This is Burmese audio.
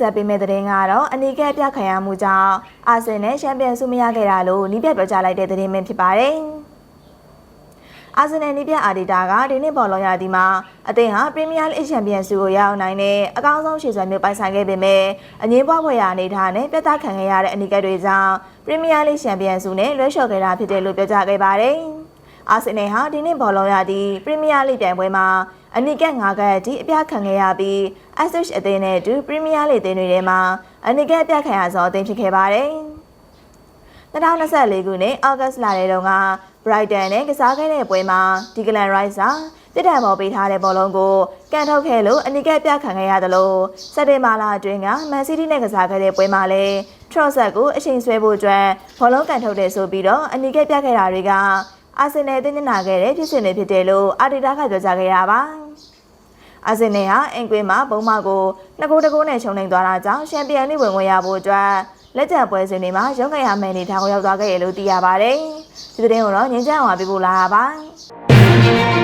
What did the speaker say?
ဆက်ပေးမယ့်သတင်းကတော့အနီးကပ်ပြခံရမှုကြောင့်အာဆင်နယ်ချန်ပီယံဆုမရခဲ့တာလို့နီးပြပြောကြားလိုက်တဲ့သတင်းပဲဖြစ်ပါတယ်။အာဆင်နယ်နီးပြအာဒီတာကဒီနှစ်ပေါ်လောရသည်မှာအသင်းဟာပရီးမီးယားလိချန်ပီယံဆုကိုရအောင်နိုင်တဲ့အကောင်းဆုံးရှေ့ဆွဲမျိုးပိုင်ဆိုင်ခဲ့ပေမဲ့အငင်းပွားဖွယ်ရာအနေထားနဲ့ပြတ်သားခံခဲ့ရတဲ့အနီးကပ်တွေကြောင့်ပရီးမီးယားလိချန်ပီယံဆုနဲ့လွှဲလျှော်ခဲ့တာဖြစ်တယ်လို့ပြောကြားခဲ့ပါတယ်။ အာဆင်နယ်ဟာဒီနှစ်ဘောလုံးရသည့်ပရီးမီးယားလိပြိုင်ပွဲမှာအနိကက်၅ကက်အထိအပြခံခဲ့ရပြီး Asus အသင်းနဲ့အတူပရီးမီးယားလိအသင်းတွေထဲမှာအနိကက်အပြခံရဆုံးအသင်းဖြစ်ခဲ့ပါတယ်။2024ခုနှစ်အောက်ဂတ်လထဲတုန်းက Brighton နဲ့ကစားခဲ့တဲ့ပွဲမှာ Declan Rice ဟာတစ်တံပေါ်ပေးထားတဲ့ဘောလုံးကိုကန်ထုတ်ခဲ့လို့အနိကက်ပြခံခဲ့ရသလိုစက်တင်ဘာလအတွင်းက Man City နဲ့ကစားခဲ့တဲ့ပွဲမှာလည်း Trossard ကိုအချိန်ဆွဲဖို့အတွက်ဘောလုံးကန်ထုတ်တယ်ဆိုပြီးတော့အနိကက်ပြခဲ့တာတွေက အာဆင်နယ်တင်းနာခဲ့တဲ့ဖြစ်စဉ်တွေဖြစ်တယ်လို့အာဒီတာကပြောကြားခဲ့တာပါ။အာဆင်နယ်ဟာအင်ကွင်းမှာဘုံမကိုနှစ်ကိုတကိုးနဲ့ချုံနေသွားတာကြောင့်ချန်ပီယံလိဝင်ဝင်ရဖို့အတွက်လက်ကျန်ပွဲစဉ်တွေမှာရုံးကန်ရမယ်နေထားကိုရောက်သွားခဲ့ရလို့သိရပါတယ်။ဒီသတင်းကိုတော့ငင်းချမ်းအောင်ပြပို့လာတာပါ။